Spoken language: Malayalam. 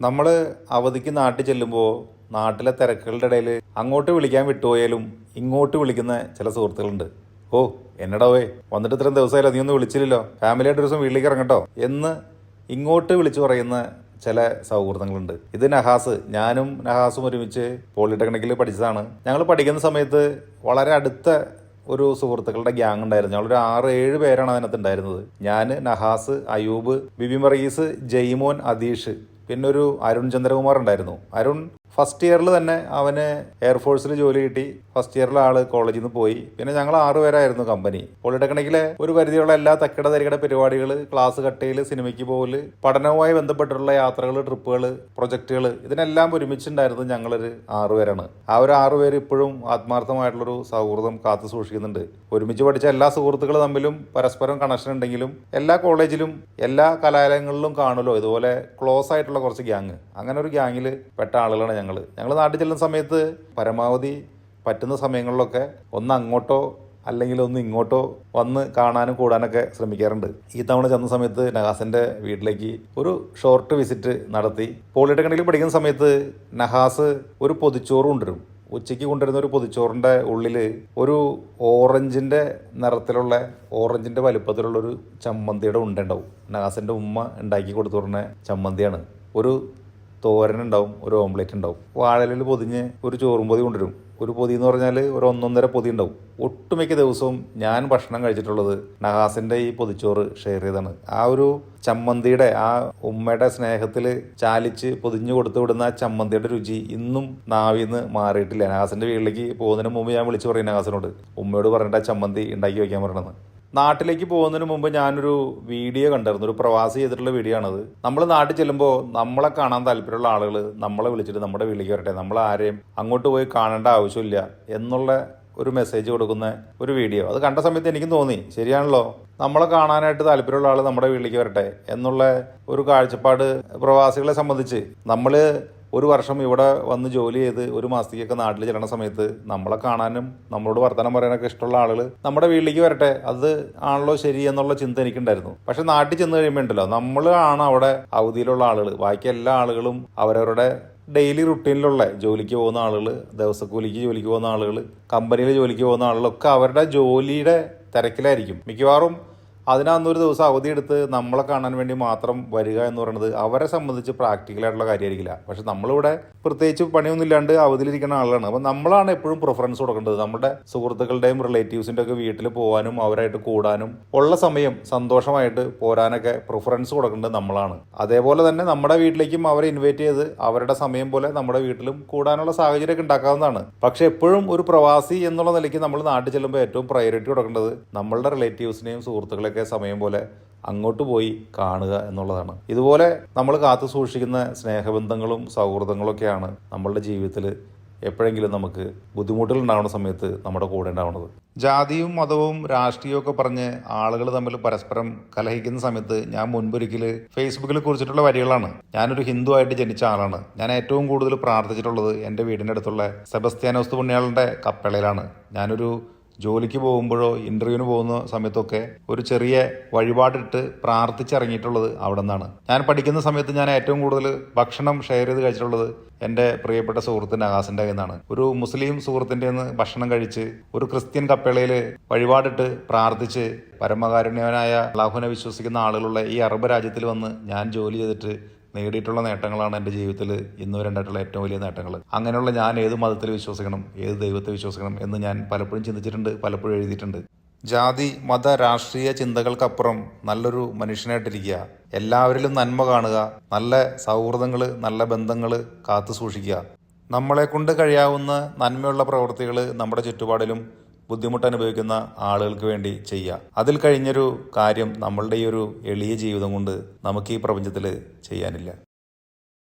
നമ്മൾ അവധിക്ക് നാട്ടിൽ ചെല്ലുമ്പോൾ നാട്ടിലെ തിരക്കുകളുടെ ഇടയിൽ അങ്ങോട്ട് വിളിക്കാൻ വിട്ടുപോയാലും ഇങ്ങോട്ട് വിളിക്കുന്ന ചില സുഹൃത്തുക്കളുണ്ട്. ഓ എന്നടാവേ വന്നിട്ട് ഇത്രയും ദിവസമായാലും നീ ഒന്നും വിളിച്ചില്ലല്ലോ ഫാമിലിയായിട്ട് ഒരു ദിവസം വീട്ടിലേക്ക് ഇറങ്ങട്ടോ. എന്ന് ഇങ്ങോട്ട് വിളിച്ചു പറയുന്ന ചില സൗഹൃദങ്ങളുണ്ട്. ഇത് നഹാസ് ഞാനും നഹാസും ഒരുമിച്ച് പോളിടെക്നിക്കിൽ പഠിച്ചതാണ്. ഞങ്ങൾ പഠിക്കുന്ന സമയത്ത് വളരെ അടുത്ത ഒരു സുഹൃത്തുക്കളുടെ ഗ്യാങ് ഉണ്ടായിരുന്നു. ഞങ്ങളൊരു ആറ് ഏഴ് പേരാണ് അതിനകത്ത് ഉണ്ടായിരുന്നത്. ഞാൻ നഹാസ് അയൂബ് ബിബി മറീസ് ജയ്മോൻ അദീഷ് പിന്നെ ഒരു അരുൺ ചന്ദ്രകുമാർ ഉണ്ടായിരുന്നു. അരുൺ ഫസ്റ്റ് ഇയറിൽ തന്നെ അവന് എയർഫോഴ്സിൽ ജോലി കിട്ടി. ഫസ്റ്റ് ഇയറിൽ ആൾ കോളേജിൽ നിന്ന് പോയി. പിന്നെ ഞങ്ങൾ ആറുപേരായിരുന്നു കമ്പനി പോളിടെക്നിക്കിലെ ഒരു പരിധിയുള്ള എല്ലാ തക്കട തരികട പരിപാടികൾ ക്ലാസ് കട്ടയിൽ സിനിമയ്ക്ക് പോകൽ പഠനവുമായി ബന്ധപ്പെട്ടുള്ള യാത്രകൾ ട്രിപ്പുകൾ പ്രൊജക്റ്റുകൾ ഇതിനെല്ലാം ഒരുമിച്ചുണ്ടായിരുന്നു ഞങ്ങളൊരു ആറുപേരാണ് ആ ഒരു ആറുപേര് ഇപ്പോഴും ആത്മാർത്ഥമായിട്ടുള്ളൊരു സൗഹൃദം കാത്തു സൂക്ഷിക്കുന്നുണ്ട്. ഒരുമിച്ച് പഠിച്ച എല്ലാ സുഹൃത്തുക്കൾ തമ്മിലും പരസ്പരം കണക്ഷൻ ഉണ്ടെങ്കിലും എല്ലാ കോളേജിലും എല്ലാ കലാലയങ്ങളിലും കാണുമല്ലോ. ഇതുപോലെ ക്ലോസ് ആയിട്ടുള്ള കുറച്ച് ഗ്യാങ് അങ്ങനെ ഒരു ഗ്യാങ്ങിൽ പെട്ട ആളുകളാണ് ഞങ്ങൾ ഞങ്ങൾ. നാട്ടിൽ ചെല്ലുന്ന സമയത്ത് പരമാവധി പറ്റുന്ന സമയങ്ങളിലൊക്കെ ഒന്ന് അങ്ങോട്ടോ അല്ലെങ്കിൽ ഒന്ന് ഇങ്ങോട്ടോ വന്ന് കാണാനും കൂടാനൊക്കെ ശ്രമിക്കാറുണ്ട്. ഈ തവണ ചെന്ന സമയത്ത് നഹാസിന്റെ വീട്ടിലേക്ക് ഒരു ഷോർട്ട് വിസിറ്റ് നടത്തി. പോളിടെക്നിക്കിൽ പഠിക്കുന്ന സമയത്ത് നഹാസ് ഒരു പൊതിച്ചോറ് കൊണ്ടുവരും. ഉച്ചയ്ക്ക് കൊണ്ടുവരുന്ന ഒരു പൊതിച്ചോറിന്റെ ഉള്ളിൽ ഒരു ഓറഞ്ചിന്റെ നിറത്തിലുള്ള ഓറഞ്ചിന്റെ വലുപ്പത്തിലുള്ള ഒരു ചമ്മന്തിയുടെ ഉണ്ട ഉണ്ടാവും. നഹാസിന്റെ ഉമ്മ ഉണ്ടാക്കി കൊടുത്തു പറഞ്ഞ ചമ്മന്തിയാണ്. ഒരു തോരൻ ഉണ്ടാവും ഒരു ഓംലെറ്റ് ഉണ്ടാവും. വാഴലിൽ പൊതിഞ്ഞ് ഒരു ചോറും പൊതി കൊണ്ടുവരും. ഒരു പൊതി എന്ന് പറഞ്ഞാൽ ഒരു ഒന്നൊന്നര പൊതി ഉണ്ടാവും. ഒട്ടുമിക്ക ദിവസവും ഞാൻ ഭക്ഷണം കഴിച്ചിട്ടുള്ളത് നഹാസിന്റെ ഈ പൊതിച്ചോറ് ഷെയർ ചെയ്താണ് ആ ഒരു ചമ്മന്തിയുടെ ആ ഉമ്മയുടെ സ്നേഹത്തിൽ ചാലിച്ച് പൊതിഞ്ഞു കൊടുത്തു വിടുന്ന ആ ചമ്മന്തിയുടെ രുചി ഇന്നും നാവിൽ നിന്ന് മാറിയിട്ടില്ല. നഹാസിന്റെ വീട്ടിലേക്ക് പോകുന്നതിന് മുമ്പ് ഞാൻ വിളിച്ചു പറയും നഹാസിനോട്. ഉമ്മയോട് പറഞ്ഞിട്ട് ആ ചമ്മന്തി ഉണ്ടാക്കി വയ്ക്കാൻ പറയണമെന്ന് നാട്ടിലേക്ക് പോകുന്നതിന് മുമ്പ് ഞാനൊരു വീഡിയോ കണ്ടായിരുന്നു. ഒരു പ്രവാസി ചെയ്തിട്ടുള്ള വീഡിയോ ആണത്. നമ്മൾ നാട്ടിൽ ചെല്ലുമ്പോൾ നമ്മളെ കാണാൻ താല്പര്യമുള്ള ആളുകൾ നമ്മളെ വിളിച്ചിട്ട് നമ്മുടെ വീട്ടിലേക്ക് വരട്ടെ. നമ്മൾ ആരെയും അങ്ങോട്ട് പോയി കാണേണ്ട ആവശ്യമില്ല എന്നുള്ള ഒരു മെസ്സേജ് കൊടുക്കുന്ന ഒരു വീഡിയോ. അത് കണ്ട സമയത്ത് എനിക്ക് തോന്നി ശരിയാണല്ലോ. നമ്മളെ കാണാനായിട്ട് താല്പര്യമുള്ള ആൾ നമ്മുടെ വീട്ടിലേക്ക് വരട്ടെ എന്നുള്ള ഒരു കാഴ്ചപ്പാട് പ്രവാസികളെ സംബന്ധിച്ച് നമ്മൾ ഒരു വർഷം ഇവിടെ വന്ന് ജോലി ചെയ്ത് ഒരു മാസത്തേക്കൊക്കെ നാട്ടിൽ ചെല്ലണ സമയത്ത് നമ്മളെ കാണാനും നമ്മളോട് വർത്തമാനം പറയാനൊക്കെ ഇഷ്ടമുള്ള ആളുകൾ നമ്മുടെ വീട്ടിലേക്ക് വരട്ടെ അത് ആണല്ലോ ശരി എന്നുള്ള ചിന്ത എനിക്കുണ്ടായിരുന്നു. പക്ഷെ നാട്ടിൽ ചെന്ന് കഴിയുമ്പോൾ ഉണ്ടല്ലോ നമ്മളാണ് അവിടെ അവധിയിലുള്ള ആളുകൾ ബാക്കി എല്ലാ ആളുകളും അവരവരുടെ ഡെയിലി റുട്ടീനിലുള്ള ജോലിക്ക് പോകുന്ന ആളുകൾ ദിവസക്കൂലിക്ക് ജോലിക്ക് പോകുന്ന ആളുകൾ കമ്പനിയിൽ ജോലിക്ക് പോകുന്ന ആളുകളൊക്കെ അവരുടെ ജോലിയുടെ തിരക്കിലായിരിക്കും. മിക്കവാറും അതിനന്നൊരു ദിവസം അവധി എടുത്ത് നമ്മളെ കാണാൻ വേണ്ടി മാത്രം വരിക എന്ന് പറയുന്നത് അവരെ സംബന്ധിച്ച് പ്രാക്ടിക്കലായിട്ടുള്ള കാര്യമായിരിക്കില്ല. പക്ഷെ നമ്മളിവിടെ പ്രത്യേകിച്ച് പണിയൊന്നും ഇല്ലാണ്ട് അവധിയിലിരിക്കുന്ന ആളാണ്. അപ്പം നമ്മളാണ് എപ്പോഴും പ്രിഫറൻസ് കൊടുക്കേണ്ടത്. നമ്മുടെ സുഹൃത്തുക്കളുടെയും റിലേറ്റീവ്സിന്റെ ഒക്കെ വീട്ടിൽ പോകാനും അവരായിട്ട് കൂടാനും ഉള്ള സമയം സന്തോഷമായിട്ട് പോരാനൊക്കെ പ്രിഫറൻസ് കൊടുക്കേണ്ടത് നമ്മളാണ്. അതേപോലെ തന്നെ നമ്മുടെ വീട്ടിലേക്കും അവരെ ഇൻവൈറ്റ് ചെയ്ത് അവരുടെ സമയം പോലെ നമ്മുടെ വീട്ടിലും കൂടാനുള്ള സാഹചര്യമൊക്കെ ഉണ്ടാക്കാവുന്നതാണ്. പക്ഷെ എപ്പോഴും ഒരു പ്രവാസി എന്നുള്ള നിലയ്ക്ക് നമ്മൾ നാട്ടിൽ ചെല്ലുമ്പോൾ ഏറ്റവും പ്രയോറിറ്റി കൊടുക്കേണ്ടത് നമ്മളുടെ റിലേറ്റീവ്സിനെയും സുഹൃത്തുക്കളെയൊക്കെ സമയം പോലെ അങ്ങോട്ട് പോയി കാണുക എന്നുള്ളതാണ്. ഇതുപോലെ നമ്മൾ കാത്തു സൂക്ഷിക്കുന്ന സ്നേഹബന്ധങ്ങളും സൗഹൃദങ്ങളൊക്കെയാണ് നമ്മളുടെ ജീവിതത്തിൽ എപ്പോഴെങ്കിലും നമുക്ക് ബുദ്ധിമുട്ടുകൾ ഉണ്ടാവുന്ന സമയത്ത് നമ്മുടെ കൂടെ ഉണ്ടാവുന്നത്. ജാതിയും മതവും രാഷ്ട്രീയവും ഒക്കെ പറഞ്ഞ് ആളുകൾ തമ്മിൽ പരസ്പരം കലഹിക്കുന്ന സമയത്ത് ഞാൻ മുൻപൊരിക്കൽ ഫേസ്ബുക്കിൽ കുറിച്ചിട്ടുള്ള വരികളാണ്. ഞാനൊരു ഹിന്ദു ആയിട്ട് ജനിച്ച ആളാണ്. ഞാൻ ഏറ്റവും കൂടുതൽ പ്രാർത്ഥിച്ചിട്ടുള്ളത് എന്റെ വീടിന്റെ അടുത്തുള്ള സെബസ്ത്യാനോസ്തു പുണ്യാളുടെ കപ്പളയിലാണ്. ഞാനൊരു ജോലിക്ക് പോകുമ്പോഴോ ഇന്റർവ്യൂവിന് പോകുന്ന സമയത്തൊക്കെ ഒരു ചെറിയ വഴിപാടിട്ട് പ്രാർത്ഥിച്ചിറങ്ങിയിട്ടുള്ളത് അവിടെ നിന്നാണ് ഞാൻ പഠിക്കുന്ന സമയത്ത് ഞാൻ ഏറ്റവും കൂടുതൽ ഭക്ഷണം ഷെയർ ചെയ്ത് കഴിച്ചിട്ടുള്ളത് എന്റെ പ്രിയപ്പെട്ട സുഹൃത്തിന്റെ നഹാസിന്റെ കയ്യിൽ ഒരു മുസ്ലിം സുഹൃത്തിന്റെ നിന്ന് ഭക്ഷണം കഴിച്ച് ഒരു ക്രിസ്ത്യൻ കപ്പേളയിൽ വഴിപാടിട്ട് പ്രാർത്ഥിച്ച് പരമകാരുണ്യവനായ അള്ളാഹുവിനെ വിശ്വസിക്കുന്ന ആളുകളുള്ള ഈ അറബ് രാജ്യത്തിൽ വന്ന് ഞാൻ ജോലി ചെയ്തിട്ട് നേടിയിട്ടുള്ള നേട്ടങ്ങളാണ് എന്റെ ജീവിതത്തിൽ ഇന്ന് വരെ ഉണ്ടായിട്ടുള്ള ഏറ്റവും വലിയ നേട്ടങ്ങൾ. അങ്ങനെയുള്ള ഞാൻ ഏത് മതത്തിൽ വിശ്വസിക്കണം ഏത് ദൈവത്തെ വിശ്വസിക്കണം എന്ന് ഞാൻ പലപ്പോഴും ചിന്തിച്ചിട്ടുണ്ട് പലപ്പോഴും എഴുതിയിട്ടുണ്ട്. ജാതി മത രാഷ്ട്രീയ ചിന്തകൾക്കപ്പുറം നല്ലൊരു മനുഷ്യനായിട്ടിരിക്കുക. എല്ലാവരിലും നന്മ കാണുക നല്ല സൗഹൃദങ്ങൾ നല്ല ബന്ധങ്ങൾ കാത്തു സൂക്ഷിക്കുക. നമ്മളെ കൊണ്ട് കഴിയാവുന്ന നന്മയുള്ള പ്രവൃത്തികൾ നമ്മുടെ ചുറ്റുപാടിലും ബുദ്ധിമുട്ട് അനുഭവിക്കുന്ന ആളുകൾക്ക് വേണ്ടി ചെയ്യുക. അതിൽ കഴിഞ്ഞൊരു കാര്യം നമ്മളുടെ ഈ ഒരു എളിയ ജീവിതം കൊണ്ട് നമുക്ക് ഈ പ്രപഞ്ചത്തിൽ ചെയ്യാനില്ല.